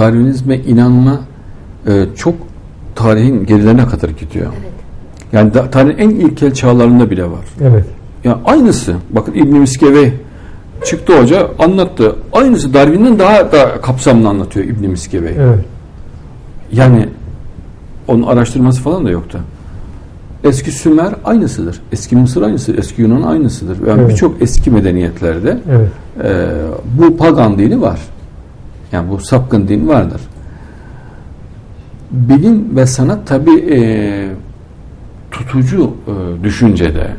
Darwinizme inanma e, çok tarihin gerilerine kadar gidiyor. Evet. Yani da, tarihin en ilkel çağlarında bile var. Evet. Ya aynısı. Bakın İbn Miskeve çıktı hoca anlattı. Aynısı Darwin'den daha da kapsamlı anlatıyor İbn Miskeve. Evet. Yani onun araştırması falan da yoktu. Eski Sümer aynısıdır. Eski Mısır aynısıdır. Eski Yunan aynısıdır. Yani Evet. birçok eski medeniyetlerde Evet. e, bu pagan dini var. Yani bu sapkın din vardır. Bilim ve sanat tabi tutucu e, düşüncede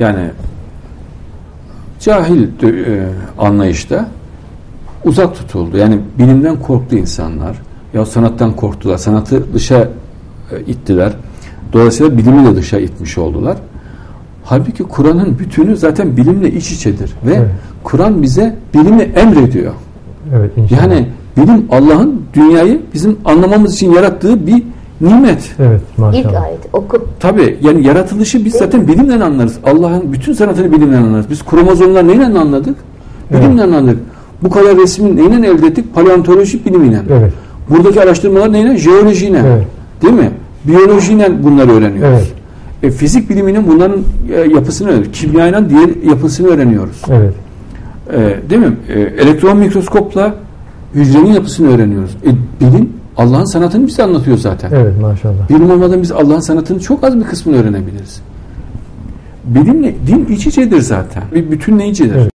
yani cahil e, anlayışta uzak tutuldu. Yani bilimden korktu insanlar. Ya sanattan korktular. Sanatı dışa e, ittiler. Dolayısıyla bilimi de dışa itmiş oldular. Halbuki Kur'an'ın bütünü zaten bilimle iç içedir. Ve Evet. Kur'an bize bilimi emrediyor. Evet. inşallah. Yani bilim Allah'ın dünyayı bizim anlamamız için yarattığı bir nimet. Evet. Maşallah. İlk ayet oku. Tabi yani yaratılışı biz zaten bilimle anlarız. Allah'ın bütün sanatını bilimle anlarız. Biz kromozomlar neyle anladık? Bilimle anladık. Bu kadar resmin neyle elde ettik? Paleontoloji bilimiyle. Evet. Buradaki araştırmalar neyle? Jeolojiyle. Evet. Değil mi? Biyolojiyle bunları öğreniyoruz. Evet. E, fizik biliminin bunların e, yapısını öğreniyoruz. Kimyayla diğer yapısını öğreniyoruz. Evet. E, değil mi? E, elektron mikroskopla hücrenin yapısını öğreniyoruz. E, bilim Allah'ın sanatını bize anlatıyor zaten. Evet. Maşallah. Bilim olmadan biz Allah'ın sanatının çok az bir kısmını öğrenebiliriz. Bilimle din iç içedir zaten. Bir bütünleyicidir. Evet.